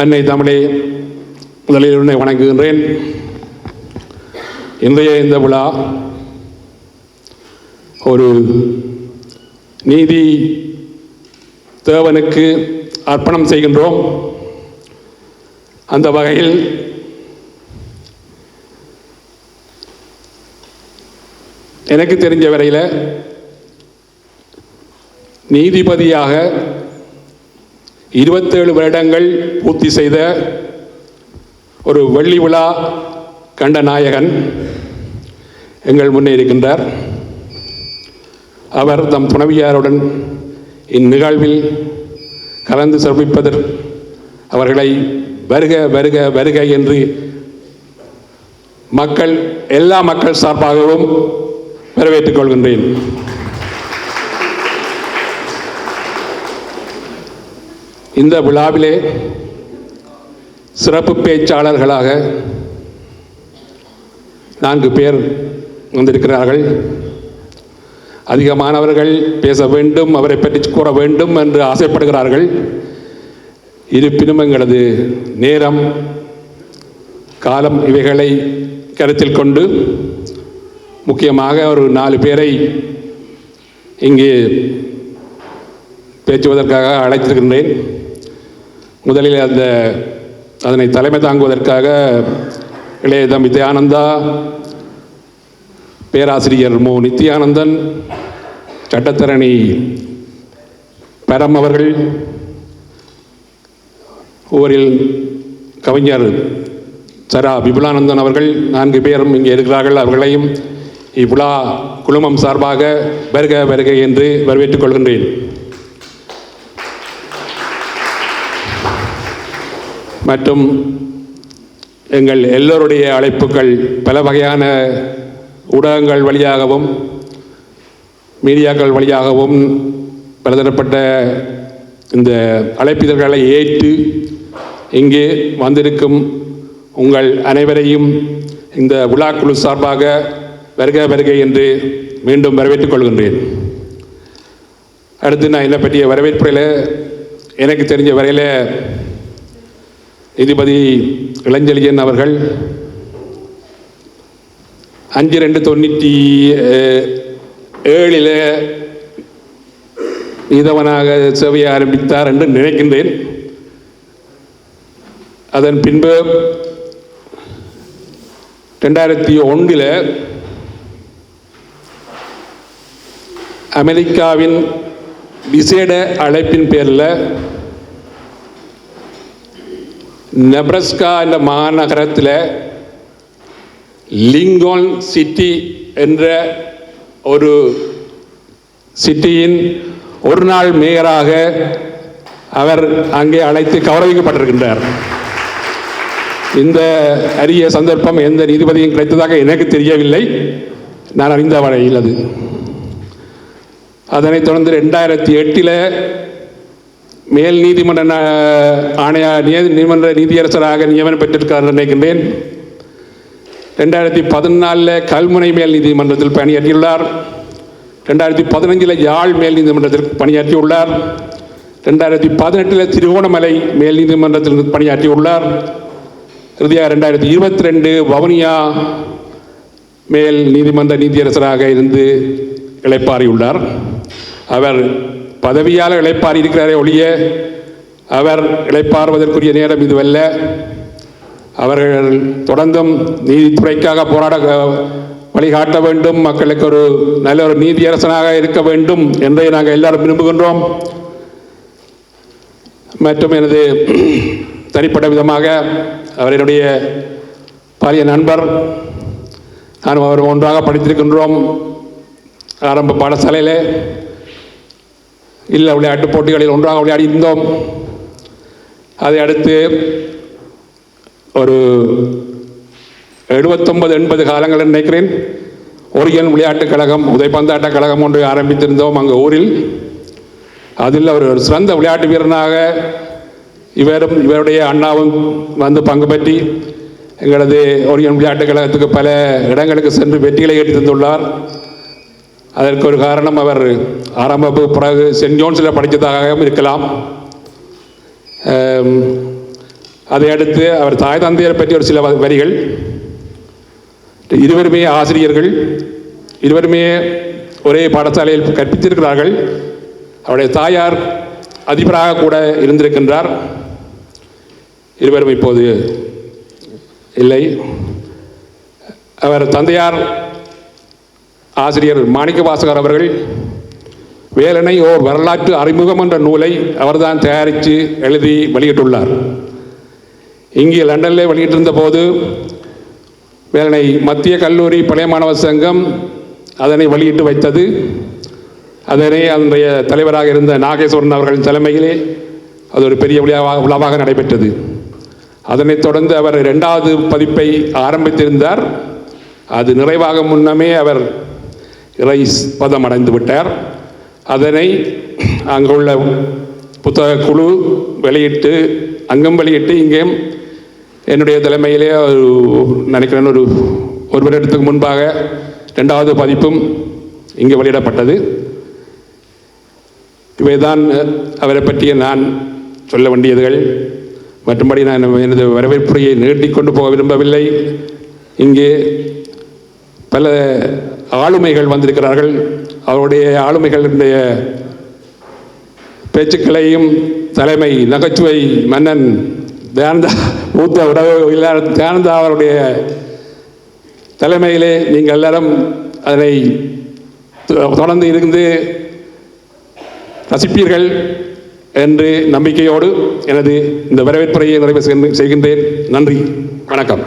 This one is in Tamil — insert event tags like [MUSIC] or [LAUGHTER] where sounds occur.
அன்னை தமிழே முதலில் உன்னை வணங்குகின்றேன். இன்றைய இந்த விழா ஒரு நீதி தேவனுக்கு அர்ப்பணம் செய்கின்றோம். அந்த வகையில் எனக்கு தெரிஞ்ச வரையில் நீதிபதியாக இருபத்தேழு வருடங்கள் பூர்த்தி செய்த ஒரு வெள்ளி விழா கண்ட நாயகன் எங்கள் முன்னே இருக்கின்றார். அவர் தம் துணவியாருடன் இந்நிகழ்வில் கலந்து சிறப்பிப்பதற் அவர்களை வருக வருக வருக என்று மக்கள் எல்லா மக்கள் சார்பாகவும் வரவேற்றுக் கொள்கின்றேன். இந்த விழாவிலே சிறப்பு பேச்சாளர்களாக நான்கு பேர் வந்திருக்கிறார்கள். அதிகமானவர்கள் பேச வேண்டும் அவரை பற்றி கூற வேண்டும் என்று ஆசைப்படுகிறார்கள். இருப்பினும் எங்களது நேரம் காலம் இவைகளை கருத்தில் கொண்டு முக்கியமாக ஒரு நாலு பேரை இங்கே பேச்சுவதற்காக அழைத்திருக்கின்றேன். முதலில் அந்த அதனை தலைமை தாங்குவதற்காக இளைய தம்பி பேராசிரியர் மு. நித்யானந்தன் சட்டத்தரணி பரம் அவர்கள் ஊரில் கவிஞர் சரா விபுலானந்தன் அவர்கள் நான்கு பேரும் இங்கே இருக்கிறார்கள். அவர்களையும் இவ்விழா குழுமம் சார்பாக வருக வருக என்று வரவேற்றுக் கொள்கின்றேன். மற்றும் எங்கள் எல்லோருடைய அழைப்புகள் பல வகையான ஊடகங்கள் வழியாகவும் மீடியாக்கள் வழியாகவும் பலதரப்பட்ட இந்த அழைப்பிதழ்களை ஏற்று இங்கே வந்திருக்கும் உங்கள் அனைவரையும் இந்த விழாக்குழு சார்பாக வருக வருக என்று மீண்டும் வரவேற்றுக் கொள்கின்றேன். அடுத்து நான் என்னை பற்றிய வரவேற்புறையில் எனக்கு தெரிஞ்ச வரையில் நீதிபதி இளஞ்செழியன் அவர்கள் அஞ்சு ரெண்டு தொண்ணூற்றி ஏழில் நீதவனாக சேவையை ஆரம்பித்தார் என்று நினைக்கின்றேன். அதன் பின்பு ரெண்டாயிரத்தி ஒன்றில் அமெரிக்காவின் விசேட அழைப்பின் பேரில் நெப்ரஸ்கா என்ற மாநகரத்தில் லிங்கோன் சிட்டி என்ற ஒரு சிட்டியின் ஒரு நாள் மேயராக அவர் அங்கே அழைத்து கௌரவிக்கப்பட்டிருக்கின்றார். இந்த அரிய சந்தர்ப்பம் எந்த நீதிபதியும் கிடைத்ததாக எனக்கு தெரியவில்லை. நான் அறிந்த வரையில் அது அதனைத் தொடர்ந்து ரெண்டாயிரத்தி எட்டில் மேல் நீதிமன்ற ஆணைய நீதிமன்ற நீதியரசராக நியமனம் பெற்றிருக்கிறார் நினைக்கின்றேன். ரெண்டாயிரத்தி பதினாலில் கல்முனை மேல் நீதிமன்றத்தில் பணியாற்றியுள்ளார். ரெண்டாயிரத்தி பதினஞ்சில் யாழ் மேல் நீதிமன்றத்தில் பணியாற்றியுள்ளார். ரெண்டாயிரத்தி பதினெட்டில் திருவோணமலை மேல் நீதிமன்றத்தில் பணியாற்றியுள்ளார். இறுதியாக ரெண்டாயிரத்தி இருபத்தி ரெண்டு வவுனியா மேல் நீதிமன்ற நீதியரசராக இருந்து இழைப்பாறியுள்ளார் அவர் பதவியால் இழைப்பார் இருக்கிறாரே ஒழிய அவர் இழைப்பார்வதற்குரிய நேரம் இதுவல்ல. அவர்கள் தொடர்ந்தும் நீதித்துறைக்காக போராட வழிகாட்ட வேண்டும். மக்களுக்கு ஒரு நல்ல ஒரு நீதியரசனாக இருக்க வேண்டும் என்பதை நாங்கள் எல்லாரும் விரும்புகின்றோம். மற்றும் எனது [CLEARS THROAT] தனிப்பட்ட விதமாக அவர் என்னுடைய பாரிய நண்பர் நானும் அவர் ஒன்றாக படித்திருக்கின்றோம். ஆரம்ப பாடசாலையிலே இல்லை விளையாட்டுப் போட்டிகளில் ஒன்றாக விளையாடி இருந்தோம் அதை அடுத்து ஒரு எழுபத்தொன்பது எண்பது காலங்கள் நினைக்கிறேன். ஒரியன் விளையாட்டுக் கழகம் உதைப்பந்தாட்ட கழகம் ஒன்று ஆரம்பித்திருந்தோம் அங்கே ஊரில். அதில் ஒரு சிறந்த விளையாட்டு வீரனாக இவரும் இவருடைய அண்ணாவும் வந்து பங்கு பற்றி எங்களது ஒரியன் விளையாட்டுக் கழகத்துக்கு பல இடங்களுக்கு சென்று வெற்றிகளை ஈட்டி தந்துள்ளார். அதற்கு ஒரு காரணம் அவர் ஆரம்ப பிறகு சென்ட் ஜோன்ஸில் படித்ததாகவும் இருக்கலாம். அதையடுத்து அதை அடுத்து அவர் தாய் தந்தையரை பற்றி ஒரு சில வரிகள். இருவருமே ஆசிரியர்கள் இருவருமே ஒரே பாடசாலையில் கற்பித்திருக்கிறார்கள். அவருடைய தாயார் அதிபராக கூட இருந்திருக்கின்றார். இருவரும் இப்போது இல்லை. அவர் தந்தையார் ஆசிரியர் மாணிக்கவாசகர் அவர்கள் வேலனை ஓர் வரலாற்று அறிமுகம் என்ற நூலை அவர்தான் தயாரித்து எழுதி வெளியிட்டுள்ளார். இங்கே லண்டனில் வெளியிட்டிருந்த போது வேலனை மத்திய கல்லூரி பழைய மாணவர் சங்கம் அதனை வெளியிட்டு வைத்தது. அதனை அதனுடைய தலைவராக இருந்த நாகேஸ்வரன் அவர்களின் தலைமையிலே அது ஒரு பெரிய விழாவாக விழாவாக நடைபெற்றது. அதனைத் தொடர்ந்து அவர் இரண்டாவது பதிப்பை ஆரம்பித்திருந்தார். அது நிறைவாக முன்னமே அவர் ரைஸ் பதம் அடைந்து விட்டார். அதனை அங்குள்ள புத்தக குழு வெளியிட்டு அங்கும் வெளியிட்டு இங்கேயும் என்னுடைய தலைமையிலே ஒரு நினைக்கிறேன் ஒரு ஒரு வருடத்துக்கு முன்பாக ரெண்டாவது பதிப்பும் இங்கே வெளியிடப்பட்டது. இவைதான் அவரை பற்றிய நான் சொல்ல வேண்டியதுகள். மற்றும்படி நான் எனது வரவேற்புரையை நீட்டிக்கொண்டு போக விரும்பவில்லை. இங்கே பல ஆளுமைகள் வந்திருக்கிறார்கள். அவருடைய ஆளுமைகளுடைய பேச்சுக்களையும் தலைமை நகைச்சுவை மன்னன் தயானந்தா மூத்த உடவு இல்லாத தயானந்தா அவருடைய தலைமையிலே நீங்கள் எல்லாரும் அதனை தொடர்ந்து இருந்து ரசிப்பீர்கள் என்று நம்பிக்கையோடு எனது இந்த வரவேற்புரையை நிறைவு செய்கின்றேன். நன்றி. வணக்கம்.